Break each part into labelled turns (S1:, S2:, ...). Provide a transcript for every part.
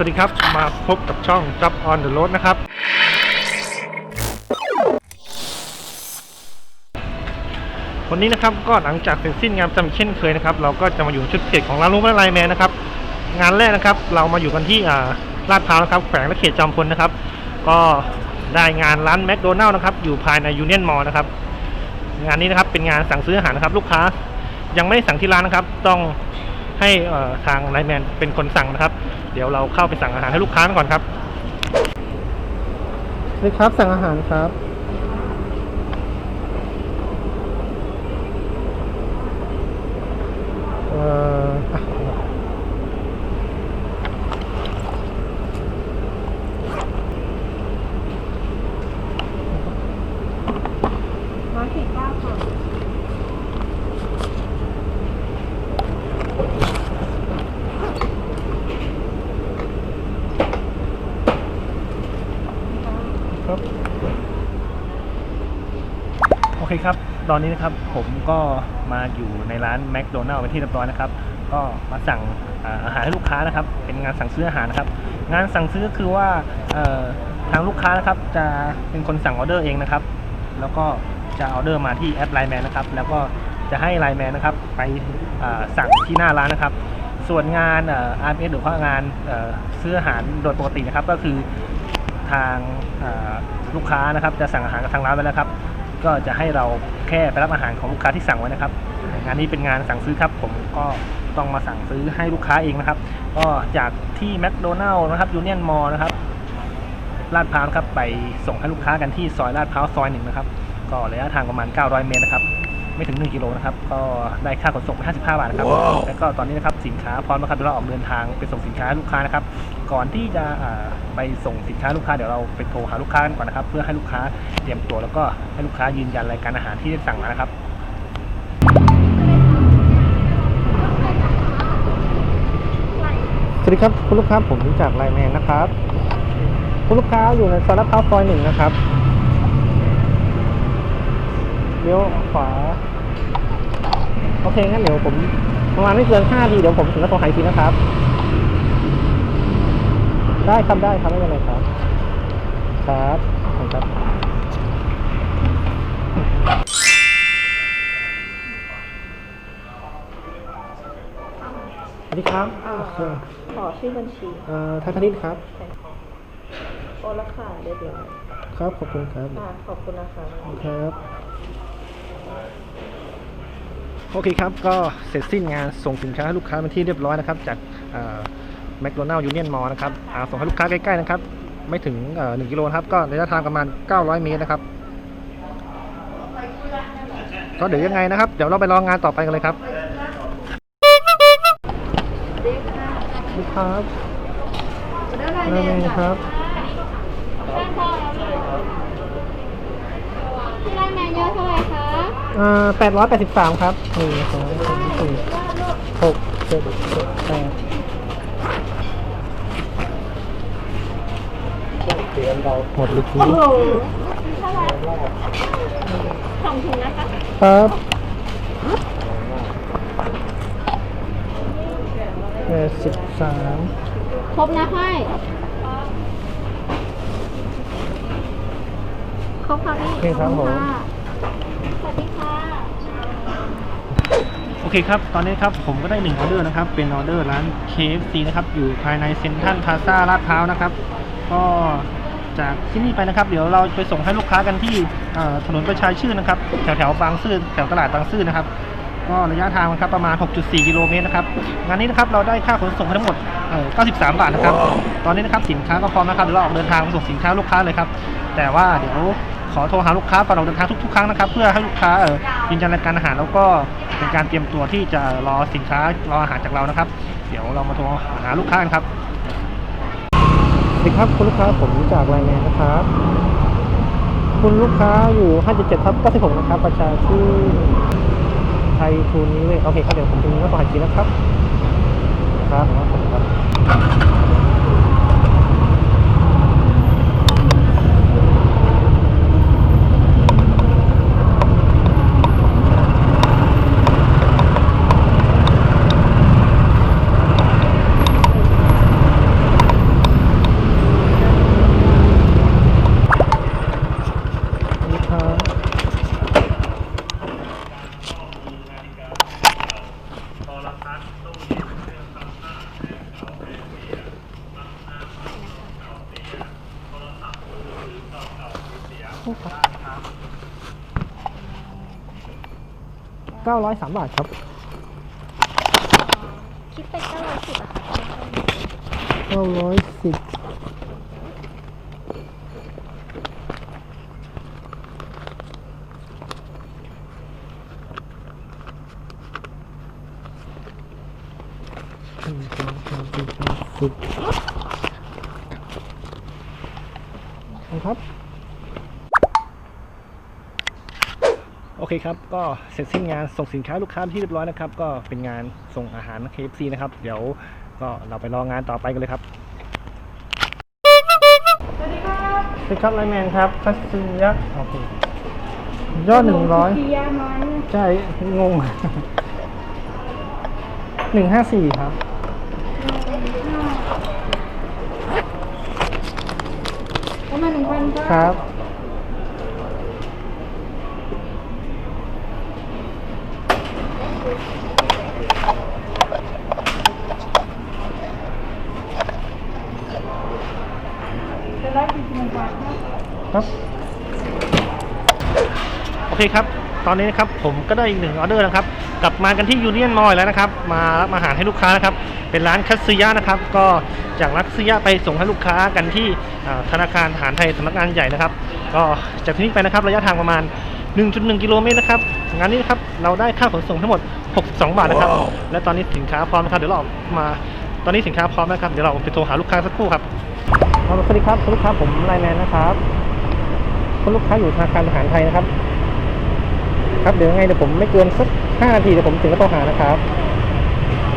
S1: สวัสดีครับมาพบกับช่อง Job on the Road นะครับ วันนี้นะครับก็หลังจากเสร็จสิ้นงานจำเช่นเคยนะครับ เราก็จะมาอยู่ชุดเกตของร้านรู้ไม่ไลแมนนะครับ งานแรกนะครับ เรามาอยู่กันที่อ่าลาดพร้าวนะครับ แขวงและเขตจอมพลนะครับ ก็ได้งานร้านแมคโดนัลล์นะครับ อยู่ภายในยูเนียนมอล์นะครับ งานนี้นะครับเป็นงานสั่งซื้ออาหารนะครับ ลูกค้ายังไม่ได้สั่งที่ร้านนะครับ ต้อง ให้เอ่อทางไลน์แมนเป็นคนสั่งนะครับ เดี๋ยวเราเข้าไปสั่งอาหารให้ลูกค้าก่อนครับนี่ครับสั่งอาหารครับเอ่ออะ
S2: ร้อยสิบเก้าค่ะ
S1: ครับโอเคครับ ตอนนี้นะครับผมก็มาอยู่ในร้านแมคโดนัลล์เป็นที่เรียบร้อยนะครับ ก็มาสั่งอาหารให้ลูกค้านะครับ เป็นงานสั่งซื้ออาหารนะครับ งานสั่งซื้อก็คือว่าทางลูกค้านะครับจะเป็นคนสั่งออเดอร์เองนะครับ แล้วก็จะออเดอร์มาที่แอปไลน์แมนนะครับ แล้วก็จะให้ไลน์แมนนะครับไปสั่งที่หน้าร้านนะครับ ส่วนงานอาร์เอสหรือว่างานเอ่อซื้ออาหารโดยปกตินะครับ ก็คือทางลูกค้านะครับจะสั่งอาหารกับทางร้านไว้แล้วครับ ก็จะให้เรา แค่ไปรับอาหารของลูกค้าที่สั่งไว้นะครับ งานนี้เป็นงานสั่งซื้อครับ ผมก็ต้องมาสั่งซื้อให้ลูกค้าเองนะครับ ก็จากที่แมคโดนัลล์นะครับยูเนียนมอล์นะครับลาดพร้าวนะครับไปส่งให้ลูกค้ากันที่ซอยลาดพร้าวซอยหนึ่งนะครับ ก็ระยะทางประมาณ 900 เมตรนะครับ ไม่ถึง 1 กิโลนะครับ ก็ได้ค่าขนส่งไป55 บาทนะครับแล้วก็ตอนนี้นะครับสินค้าพร้อมนะครับเดี๋ยวเราออกเดินทางไปส่งสินค้าให้ลูกค้านะครับ ก่อนที่จะอ่าไปส่งสินค้าลูกค้าเดี๋ยวเราไปโทรหาลูกค้ากันก่อนนะครับ เพื่อให้ลูกค้าเตรียมตัวแล้วก็ให้ลูกค้ายืนยันรายการอาหารที่ได้สั่งมานะครับสวัสดีครับคุณลูกค้าผมจากไลน์แมนนะครับ คุณลูกค้าอยู่ในซอยลาดพร้าวซอยหนึ่งนะครับเลี้ยวขวาโอเคงั้นเดี๋ยวผมประมาณไม่เกินห้าทีเดี๋ยวผมถึงแล้วโทรหาอีกทีนะครับ ได้ครับได้ครับไม่เป็นไรครับ ครับขอบคุณครับสวัสดีครับ
S2: อ่า
S1: โอเค
S2: ขอชื่อบัญชี
S1: เอ่อทัศนิตครับ
S2: โอนแล้วค่ะเรียบร้อย
S1: ครับขอบคุณครับ
S2: ค่ะขอบคุณนะคะ
S1: ครับ โอเคครับ ก็เสร็จสิ้นงานส่งสินค้าให้ลูกค้าเป็นที่เรียบร้อยนะครับ จากแมคโดนัลล์ยูเนียนมอลนะครับส่งให้ลูกค้าใกล้ๆนะครับ ไม่ถึงเอ่อ1กิโลครับ ก็ระยะทางประมาณ 900 เมตรนะครับ ก็เดี๋ยวยังไงนะครับ เดี๋ยวเราไปรองงานต่อไปกันเลยครับ
S2: เรียกค่ะ
S1: ลูกค้า
S2: ได้ไร
S1: ได้ครับ
S3: ที่ไลน์แมนเยอะเท่าไหร่ คะ
S1: อ่า883ครับหนึ่งสองสามสี่หกเจ็ดแปดหมดเลยที
S2: โอ้โหเท่าไหร่สองถุงนะคะ
S1: ครับแปดสิบสาม
S3: ครบนะให้ครบค่ะพี่
S1: โอเคครับผมะ
S3: สวัสดีค่ะ
S1: โอเคครับ ตอนนี้ครับผมก็ได้หนึ่งออเดอร์นะครับ เป็นออเดอร์ร้าน KFC นะครับ อยู่ภายในเซ็นทรัลพาซาลาดพร้าวนะครับ ก็จากที่นี่ไปนะครับ เดี๋ยวเราไปส่งให้ลูกค้ากันที่ถนนประชาชื่นนะครับ แถวแถวๆบางซื่อแถวตลาดบางซื่อนะครับ ก็ระยะทางนะครับประมาณ 6.4 กิโลเมตรนะครับ งานนี้นะครับเราได้ค่าขนส่งทั้งหมด93 บาทนะครับ ตอนนี้นะครับสินค้าก็พร้อมนะครับเดี๋ยวเราออกเดินทางไปส่งสินค้าลูกค้าเลยครับ แต่ว่าเดี๋ยวขอโทรหาลูกค้าก่อนออกเดินทางทุกๆครั้งนะครับ เพื่อให้ลูกค้าเออยืนยันรายการอาหารแล้วก็เป็นการเตรียมตัวที่จะรอสินค้ารออาหารจากเรานะครับ เดี๋ยวเรามาโทรหาลูกค้ากันครับสวัสดีครับคุณลูกค้าผมจากไลน์แมนนะครับคุณลูกค้าอยู่ 577ทับ96 นะครับ ประชาชื่น ไทยทูนนี้เลยโอเคครับเดี๋ยวผมจะมีมาต่อหาทีนะครับครับ 903 บาทครับ
S3: คิดเป็นเก้าร้อยสิบอะค่ะ
S1: 910 ครับ โอ เคครับ ก็เสร็จสิ้นงานส่งสินค้าลูกค้าที่เรียบร้อยนะครับ ก็เป็นงานส่งอาหาร KFC นะครับ เดี๋ยวก็เราไปรองานต่อไปกันเลยครับ
S2: สวัสดีครับ
S1: สวัสดีครับไลน์แมนครับคัสซียะโอเคยอดหนึ่งร้อย
S2: พิยามัน
S1: ใช่งงหนึ่งห้าสี่ครับ
S2: ประมาณหนึ่งพัน
S1: ครับ
S2: จะได้กี่หนึ่งพันครับ
S1: ครับ โอ เคครับ ตอนนี้นะครับผมก็ได้อีกหนึ่งออเดอร์นะครับ กลับมากันที่ยูเนียนมอยแล้วนะครับ มารับอาหารให้ลูกค้านะครับ เป็นร้านคัตสึยะนะครับ ก็จากร้านคัตสึยะไปส่งให้ลูกค้ากันที่อ่าธนาคารทหารไทยสำนักงานใหญ่นะครับ ก็จากที่นี่ไปนะครับระยะทางประมาณ 1.1 กิโลเมตรนะครับ งานนี้นะครับเราได้ค่าขนส่งทั้งหมด 62 บาทนะครับ และตอนนี้สินค้าพร้อมนะครับ เดี๋ยวเราออกมา ตอนนี้สินค้าพร้อมนะครับ เดี๋ยวเราไปโทรหาลูกค้าสักครู่ครับ สวัสดีครับคุณลูกค้าผมไลน์แมนนะครับคุณลูกค้าอยู่ธนาคารทหารไทยนะครับ ครับเดี๋ยวยังไงเดี๋ยวผมไม่เกินสักห้านาทีเดี๋ยวผมถึงก็โทรหานะครับ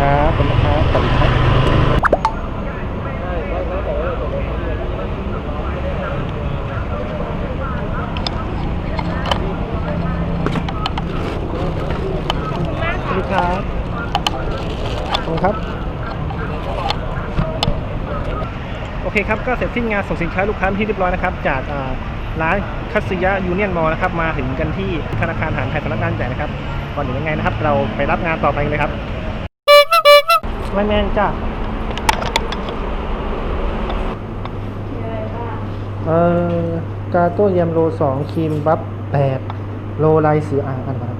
S1: ครับขอบคุณครับสวัสดีครับครับขอบครับ โอเคครับ ก็เสร็จสิ้นงานส่งสินค้าลูกค้าที่เรียบร้อยนะครับ จากร้านคัตสึยะยูเนียนมอลนะครับ มาถึง กันที่ธนาคารทหารไทยสำนักงานใหญ่นะครับก่อนอื่นยังไงนะครับ เราไปรับงานต่อไปกันเลยครับไลน์แมนจ้า
S2: มีอะไรบ้าง
S1: เอ่อกาโต้เยมโลสองครีมบัฟแปดโลลายเสืออ่างกันครับ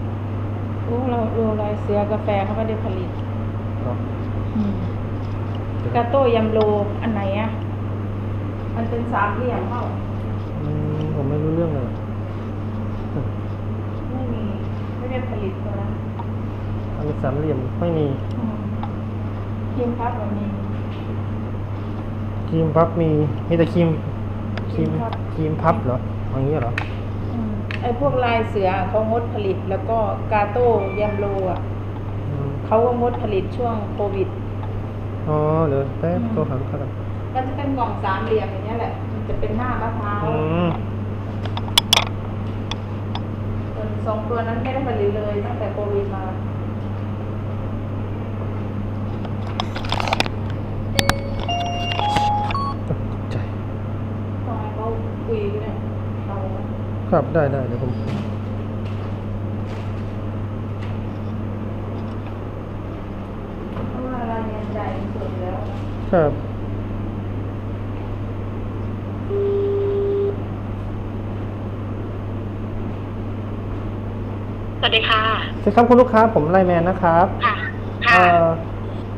S2: โอ้เราดูลายเสือกาแฟเขาไม่ได้ผลิต
S1: เนาะ
S2: กาโต้ยำโลอันไหนอะ มันเป็นสามเหลี่ยมเปล่า
S1: อืมผมไม่รู้เรื่องเลย
S2: ไม่มี ไม่ได้ผลิตตัวนั้น
S1: อันนี้สามเหลี่ยมไม่มี
S2: อืมครีมพับแบบนี้
S1: ครีมพับมีมีแต่ครีมครีม
S2: ครีมพับ
S1: ครีมพับเหรออย่างนี้เหรอ
S2: อืมไอ้พวกลายเสือเขางดผลิตแล้วก็กาโต้ยำโลอะ
S1: อืม
S2: เขาก็งดผลิตช่วงโควิด
S1: อ๋อเดี๋ยวแป๊บ
S2: อืม
S1: โทรหาลูกค้าก่อน
S2: มันจะเป็นกล่องสามเหลี่ยมอย่างนี้ยแหละ มันจะเป็นหน้ามะพร้าว
S1: อืม
S2: ส่วนสองตัวนั้นไม่ได้ผลิตเลยตั้งแต่โควิดมา
S1: ใจ
S2: ตอนเขาคุยกันเนี่ยเรา
S1: ครับได้ได้เดี๋ยวผม
S2: เพราะว่าเราเรียนใจสุดแล้ว
S1: ครับ
S3: สวัสดี ค่ะ
S1: สวัสดีครับคุณลูกค้าผมไลน์แมนนะครับ
S3: ค่ะ
S1: เอ่อ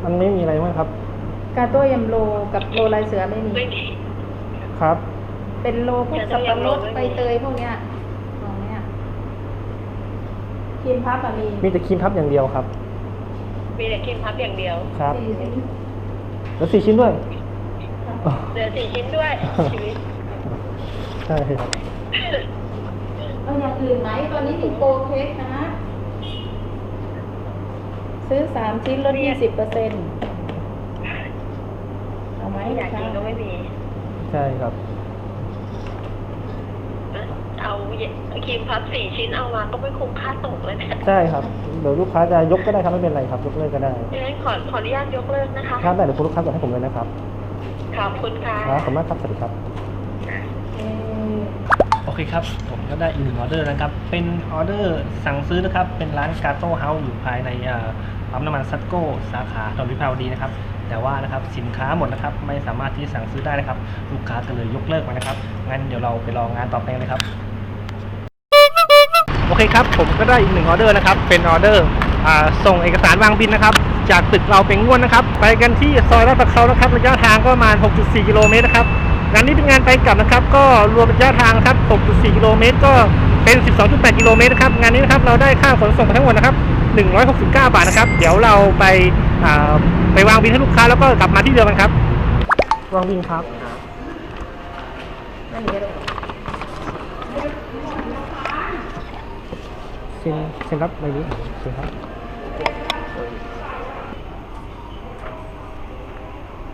S1: มันไม่มีอะไรมากครับ
S2: กาโต้ยำโลกับโลลายเสือไม่มี
S1: ครับ
S2: เป็นโลพวกสับปะรดใบเตยพวกเนี้ยของเนี้ยครีมพับอะมี
S1: มีแต่ครีมพับอย่างเดียวครับ
S3: มีแต่ครีมพับอย่างเดียว
S1: ครับ
S2: สี่ชิ้น
S1: แล้วสี่ชิ้นด้วย
S3: เหลือสี่ชิ้นด้วยชีวิต
S1: ใช่ครับ
S2: เอาอย่างอื่นไหมตอนนี้มีโปรเค้กนะ ซื้อสามชิ้นลดยี่สิบเปอร์เซ็นต์เอาไหม
S3: อยากกินก็ไม่มี
S1: ใช่ครับ
S3: เอาครีมพับสี่ชิ้นเอามาก็ไม่คุ้มค่าตกเลยเนี่ย
S1: ใช่ครับ เดี๋ยวลูกค้าจะยกก็ได้ครับไม่เป็นไรครับ ยกเลิกก็ได้
S3: งั้นขอขออนุญาตยกเลิกนะคะ
S1: ครับได้เดี๋ยวคุณลูกค้ากดให้ผมเลยนะครับ
S3: ขอบคุณค่ะ
S1: ครับขอบคุณมากครับ สวัสดีครับ
S2: เอ่อ
S1: โอเคครับ ผมก็ได้อีกหนึ่งออเดอร์นะครับ เป็นออเดอร์สั่งซื้อนะครับ เป็นร้านกาโต้เฮาส์อยู่ภายในอ่า ปั๊มน้ำมันซัตโก้สาขาถนนวิภาวดีนะครับ แต่ว่านะครับสินค้าหมดนะครับไม่สามารถที่จะสั่งซื้อได้นะครับ ลูกค้าก็เลยยกเลิกไปนะครับ งั้นเดี๋ยวเราไปลองงานต่อไปกันเลยครับ โอเคครับ ผมก็ได้อีกหนึ่งออเดอร์นะครับ เป็นออเดอร์ส่งเอกสารวางบินนะครับ จากตึกเราเป็นง่วนนะครับ ไปกันที่ซอยลาดประเขานะครับระยะทางก็ประมาณ 6.4 กิโลเมตรนะครับงานนี้เป็นงานไปกลับนะครับ ก็รวมระยะทางครับ 6.4 กิโลเมตรก็เป็น 12.8 กิโลเมตรนะครับ งานนี้นะครับเราได้ค่าขนส่งทั้งหมดนะครับ 169 บาทนะครับ เดี๋ยวเราไปอ่าไปวางบินให้ลูกค้าแล้วก็กลับมาที่เดิมกันครับ วางบินครับ
S2: นั่นเดี๋ยว
S1: เซ็นเซ็นรับใบนี้เซ็นครับ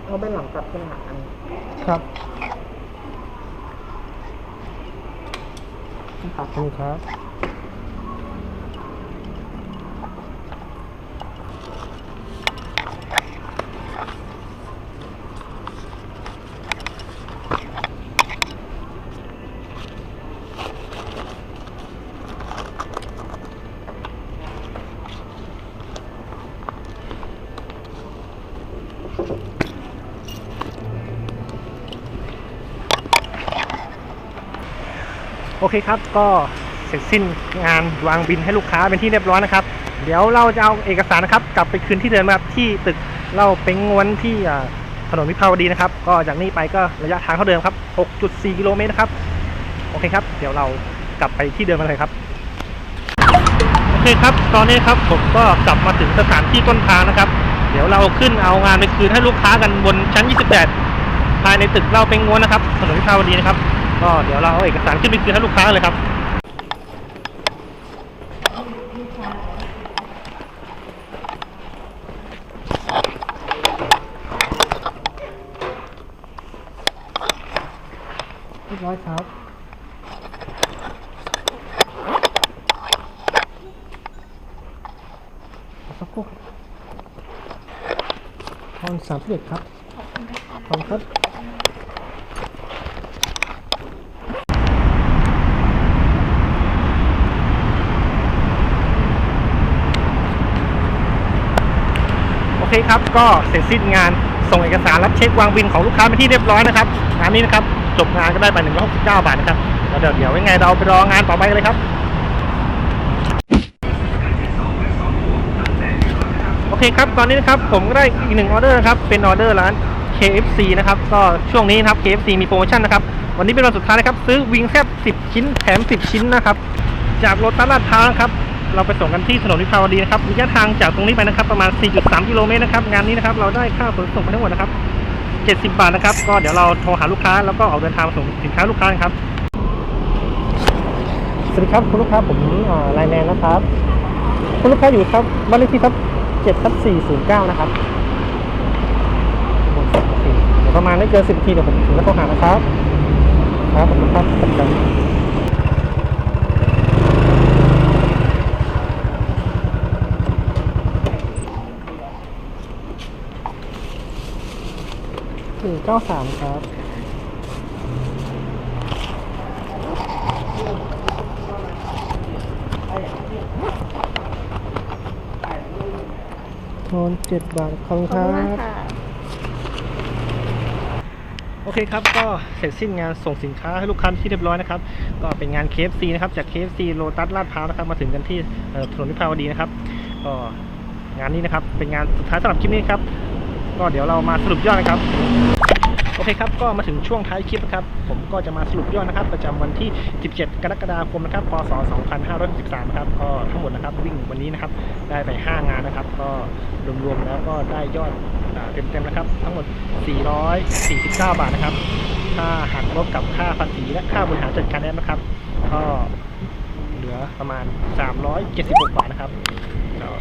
S2: เอาไปหลังกลับเป็นหลังอัน
S1: ครับขอบคุณครับ โอเคครับก็เสร็จสิ้นงานวางบินให้ลูกค้าเป็นที่เรียบร้อยนะครับ เดี๋ยวเราจะเอาเอกสารนะครับ กลับไปคืนที่เดิมครับที่ตึกเล่าเป็งงวนที่ถนนวิภาวดีนะครับ ก็จากนี้ไปก็ระยะทางเท่าเดิมครับ 6.4 กิโลเมตรนะครับโอเคครับ เดี๋ยวเรากลับไปที่เดิมกันเลยครับโอเคครับ ตอนนี้ครับผมก็กลับมาถึงสถานที่ต้นทางนะครับ เดี๋ยวเราขึ้นเอางานไปคืนให้ลูกค้ากันบนชั้น 28 ภายในตึกเล่าเป็งงวนนะครับถนนวิภาวดีนะครับ ก็เดี๋ยวเราเอาเอกสารขึ้นไปคืนให้ลูกค้าเลยครับเรียบร้อยครับสักครู่ทอนสามสิบเอ็ดครับขอบคุณครับ เคครับก็เสร็จสิ้นงานส่งเอกสารรับเช็ควางบินของลูกค้าไปที่เรียบร้อยนะครับงานนี้นะครับจบงานก็ได้ไป169 บาทนะครับแล้วเดี๋ยวเดี๋ยวยังไงเราไปรองานต่อไปเลยครับโอเคครับตอนนี้นะครับผมก็ได้อีกหนึ่งออเดอร์นะครับเป็นออเดอร์ร้าน KFC นะครับก็ช่วงนี้นะครับ KFC มีโปรโมชั่นนะครับวันนี้เป็นวันสุดท้ายนะครับซื้อวิงแซบ10 ชิ้นแถม 10 ชิ้นนะครับจากโรถตลาดพร้าวนะครับ เราไปส่งกันที่ถนนวิภาวดีนะครับระยะทางจากตรงนี้ไปนะครับ ประมาณ 4.3 กิโลเมตรนะครับ งานนี้นะครับ เราได้ค่าขนส่งไปทั้งหมดนะครับ 70 บาทนะครับ ก็เดี๋ยวเราโทรหาลูกค้าแล้วก็ออกเดินทางมาส่งสินค้าลูกค้านะครับ สวัสดีครับคุณลูกค้าผมไลน์แมนนะครับ คุณลูกค้าอยู่ครับบ้านเลขที่ครับ7ทับ409 นะครับประมาณไม่เกิน10นาทีเดี๋ยวผมถึงแล้วโทรหานะครับ ครับผมครับ สวัสดีครับหนึ่งเก้าสามครับทอนเจ็ดบาทขอบคุณ
S2: ข
S1: ค
S2: อบ
S1: รั
S2: คุณมาก
S1: บ
S2: ค่ะ
S1: โอเคครับ ก็เสร็จสิ้นงานส่งสินค้าให้ลูกค้าที่เรียบร้อยนะครับ ก็เป็นงาน KFC นะครับ จาก KFC โลตัสลาดพร้าวนะครับ มาถึงกันที่ถนนวิภาวดีนะครับ ก็งานนี้นะครับ เป็นงานสุดท้ายสำหรับคลิปนี้ครับ ก็เดี๋ยวเรามาสรุปยอดนะครับ โอเคครับก็มาถึงช่วงท้ายคลิปนะครับ ผมก็จะมาสรุปยอดนะครับ ประจำวันที่ 17 กรกฎาคมนะครับพศ 2563ครับก็ทั้งหมดนะครับวิ่งวันนี้นะครับได้ไป 5 งานนะครับ ก็รวมๆแล้วก็ได้ยอดเต็มๆนะครับ ทั้งหมด 449 บาทนะครับถ้าหักลบกับค่าภาษีและค่าบริหารจัดการแอปนะครับ ก็เหลือประมาณ 376 บาทนะครับ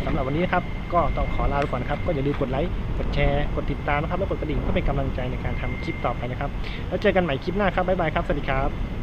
S1: สำหรับวันนี้นะครับ ก็ต้องขอลาไปก่อนนะครับ ก็อย่าลืมกดไลค์กดแชร์กดติดตามนะครับ แล้วกดกระดิ่งเพื่อเป็นกำลังใจในการทำคลิปต่อไปนะครับ แล้วเจอกันใหม่คลิปหน้าครับบ๊ายบายครับสวัสดีครับ